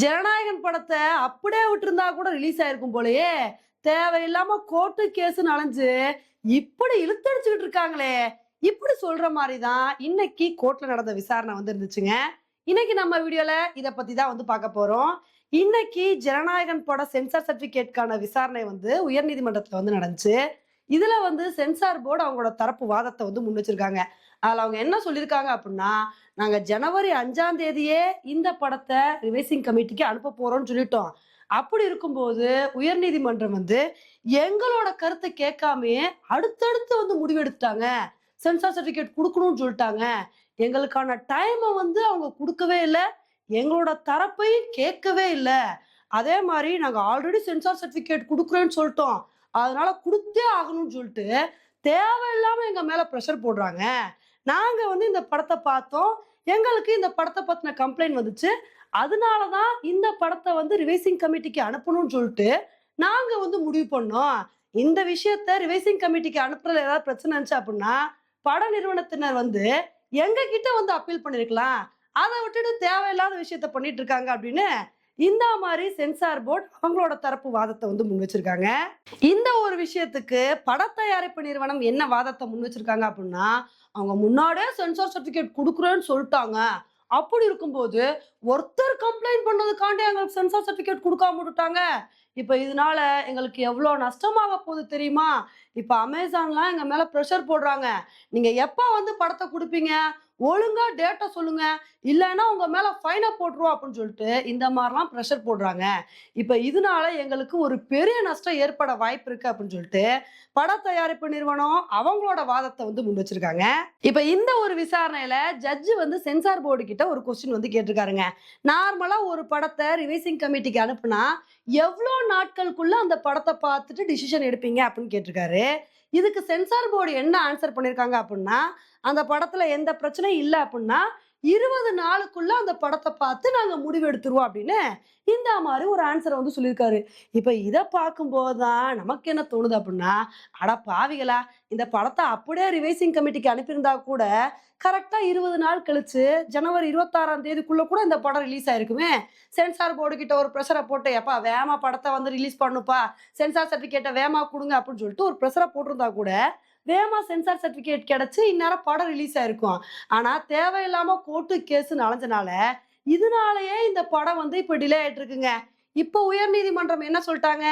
ஜனநாயகன் படத்தை அப்படியே விட்டுருந்தா கூட ரிலீஸ் ஆயிருக்கும் போலயே. தேவையில்லாம கோர்ட்டு கேஸ்னு அலைஞ்சு இப்படி இழுத்தடிச்சுக்கிட்டு இருக்காங்களே. இப்படி சொல்ற மாதிரி தான் இன்னைக்கு கோர்ட்ல நடந்த விசாரணை வந்து இருந்துச்சுங்க இன்னைக்கு நம்ம வீடியோல இதை பத்தி தான் வந்து பார்க்க போறோம். இன்னைக்கு ஜனநாயகன் பட சென்சார் சர்டிபிகேட்கான விசாரணை வந்து உயர்நீதிமன்றத்துல வந்து நடந்துச்சு. இதுல வந்து சென்சார் போர்டு அவங்களோட தரப்பு வாதத்தை வந்து முன் வச்சிருக்காங்க. அதுல அவங்க என்ன சொல்லியிருக்காங்க அப்படின்னா நாங்க ஜனவரி அஞ்சாம் தேதியே இந்த படத்தை ரிவைசிங் கமிட்டிக்கு அனுப்ப போறோம்னு சொல்லிட்டோம். அப்படி இருக்கும்போது உயர்நீதிமன்றம் வந்து எங்களோட கருத்தை கேட்காமயே அடுத்தடுத்து வந்து முடிவெடுத்துட்டாங்க. சென்சார் சர்டிஃபிகேட் கொடுக்கணும்னு சொல்லிட்டாங்க. எங்களுக்கான டைமை வந்து அவங்க கொடுக்கவே இல்லை. எங்களோட தரப்பையும் கேட்கவே இல்லை. அதே மாதிரி நாங்கள் ஆல்ரெடி சென்சார் சர்டிஃபிகேட் கொடுக்குறேன்னு சொல்லிட்டோம். அதனால கொடுத்தே ஆகணும்னு சொல்லிட்டு தேவையில்லாம எங்க மேல ப்ரெஷர் போடுறாங்க. நாங்க வந்து இந்த படத்தை பார்த்தோம். எங்களுக்கு இந்த படத்தை பத்தின கம்ப்ளைண்ட் வந்துச்சு. அதனால தான் இந்த படத்தை வந்து ரிவைசிங் கமிட்டிக்கு அனுப்பணும்னு சொல்லிட்டு நாங்க வந்து முடிவு பண்ணோம். இந்த விஷயத்த ரிவைசிங் கமிட்டிக்கு அனுப்புறதுல ஏதாவது பிரச்சனை இருந்துச்சு அப்படின்னா பட நிறுவனத்தினர் வந்து எங்க கிட்ட வந்து அப்பீல் பண்ணிருக்கலாம். அதை விட்டுட்டு தேவையில்லாத விஷயத்த பண்ணிட்டு இருக்காங்க அப்படின்னு இந்த மாதிரி சென்சார் போர்டு அவங்களோட தரப்பு வாதத்தை வந்து முன் வச்சிருக்காங்க. இந்த ஒரு விஷயத்துக்கு பட தயாரிப்பு நிறுவனம் என்ன வாதத்தை முன் வச்சிருக்காங்க அப்படின்னா அவங்க முன்னாடியே சென்சார் சர்டிபிகேட் கொடுக்குறேன்னு சொல்லிட்டாங்க. அப்படி இருக்கும்போது ஒருத்தர் கம்ப்ளைண்ட் பண்ணதுக்காண்டி எங்களுக்கு சென்சார் சர்டிஃபிகேட் கொடுக்காம விட்டுட்டாங்க. இப்போ இதனால எங்களுக்கு எவ்வளோ நஷ்டமாக போகுது தெரியுமா? இப்போ அமேசான்லாம் எங்கள் மேலே ப்ரெஷர் போடுறாங்க. நீங்கள் எப்போ வந்து படத்தை கொடுப்பீங்க? ஒழுங்கா டேட்டா சொல்லுங்க. இல்லைன்னா உங்கள் மேலே ஃபைனை போட்டுருவோம் அப்படின்னு சொல்லிட்டு இந்த மாதிரிலாம் ப்ரெஷர் போடுறாங்க. இப்போ இதனால எங்களுக்கு ஒரு பெரிய நஷ்டம் ஏற்பட வாய்ப்பு இருக்கு அப்படின்னு சொல்லிட்டு பட தயாரிப்பு நிறுவனம் அவங்களோட வாதத்தை வந்து முன் வச்சிருக்காங்க. இப்போ இந்த ஒரு விசாரணையில் ஜட்ஜு வந்து சென்சார் போர்டு கிட்ட ஒரு கொஸ்டின் வந்து கேட்டிருக்காருங்க. நார்மலா ஒரு படத்தை ரிவைசிங் கமிட்டிக்கு அனுப்புனா எவ்வளோ நாட்களுக்குள்ள அந்த படத்தை பார்த்துட்டு டிசிஷன் எடுப்பீங்க அப்படின்னு கேட்டிருக்காரு. இதுக்கு சென்சார் போர்டு என்ன ஆன்சர் பண்ணியிருக்காங்க அப்படின்னா அந்த படத்துல எந்த பிரச்சனையும் இல்லை அப்படின்னா இருபது நாளுக்குள்ள அந்த படத்தை பார்த்து நாங்க முடிவு எடுத்துருவோம் அப்படின்னு இந்த மாதிரி ஒரு ஆன்சரை வந்து சொல்லியிருக்காரு. இப்ப இதை பார்க்கும்போது தான் நமக்கு என்ன தோணுது அப்படின்னா அட பாவிகளா இந்த படத்தை அப்படியே ரிவைசிங் கமிட்டிக்கு அனுப்பியிருந்தா கூட கரெக்டா இருபது நாள் கழிச்சு ஜனவரி இருபத்தாறாம் தேதிக்குள்ள கூட இந்த படம் ரிலீஸ் ஆயிருக்குமே. சென்சார் போர்டு கிட்ட ஒரு ப்ரெஷரை போட்டு எப்பா வேமா படத்தை வந்து ரிலீஸ் பண்ணுப்பா. சென்சார் சர்டிஃபிகேட்டை வேமா கொடுங்க அப்படின்னு சொல்லிட்டு ஒரு ப்ரெஷரை போட்டிருந்தா கூட வேமா சென்சார் சர்டிஃபிகேட் கிடைச்சு இந்நேரம் படம் ரிலீஸ் ஆயிருக்கும். ஆனா தேவையில்லாம கோர்ட்டு கேஸ்ன்னு நலஞ்சனால இதனாலயே இந்த படம் வந்து இப்போ டிலே ஆயிட்டு இருக்குங்க இப்போ உயர்நீதிமன்றம் என்ன சொல்லிட்டாங்க?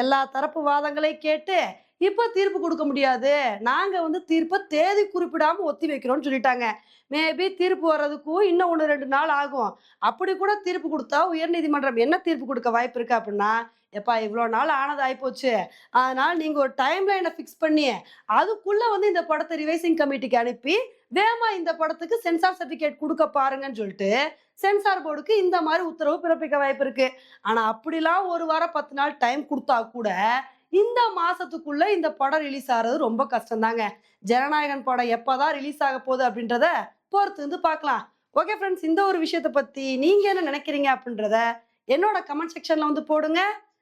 எல்லா தரப்பு வாதங்களையும் கேட்டு இப்போ தீர்ப்பு கொடுக்க முடியாது. நாங்க வந்து தீர்ப்பை தேதி குறிப்பிடாம ஒத்தி வைக்கிறோம்னு சொல்லிட்டாங்க. மேபி தீர்ப்பு வர்றதுக்கும் இன்னும் ஒன்று ரெண்டு நாள் ஆகும். அப்படி கூட தீர்ப்பு கொடுத்தா உயர்நீதிமன்றம் என்ன தீர்ப்பு கொடுக்க வாய்ப்பு இருக்கு அப்படின்னா எப்பா இவ்வளோ நாள் ஆனது ஆயிப்போச்சு அதனால் நீங்கள் ஒரு டைம் லைனை ஃபிக்ஸ் பண்ணி அதுக்குள்ளே வந்து இந்த படத்தை ரிவைசிங் கமிட்டிக்கு அனுப்பி வேமா இந்த படத்துக்கு சென்சார் சர்டிஃபிகேட் கொடுக்க பாருங்கன்னு சொல்லிட்டு சென்சார் போர்டுக்கு இந்த மாதிரி உத்தரவு பிறப்பிக்க வாய்ப்பு இருக்கு. ஆனால் அப்படிலாம் ஒரு வாரம் பத்து நாள் டைம் கொடுத்தா கூட இந்த மாசத்துக்குள்ள இந்த படம் ரிலீஸ் ஆகிறது ரொம்ப கஷ்டம்தாங்க. ஜனநாயகன் படம் எப்போதான் ரிலீஸ் ஆக போகுது அப்படின்றத பொறுத்து வந்து பார்க்கலாம். ஓகே ஃப்ரெண்ட்ஸ் இந்த ஒரு விஷயத்தை பற்றி நீங்கள் என்ன நினைக்கிறீங்க அப்படின்றத என்னோட கமெண்ட் செக்ஷனில் வந்து போடுங்க.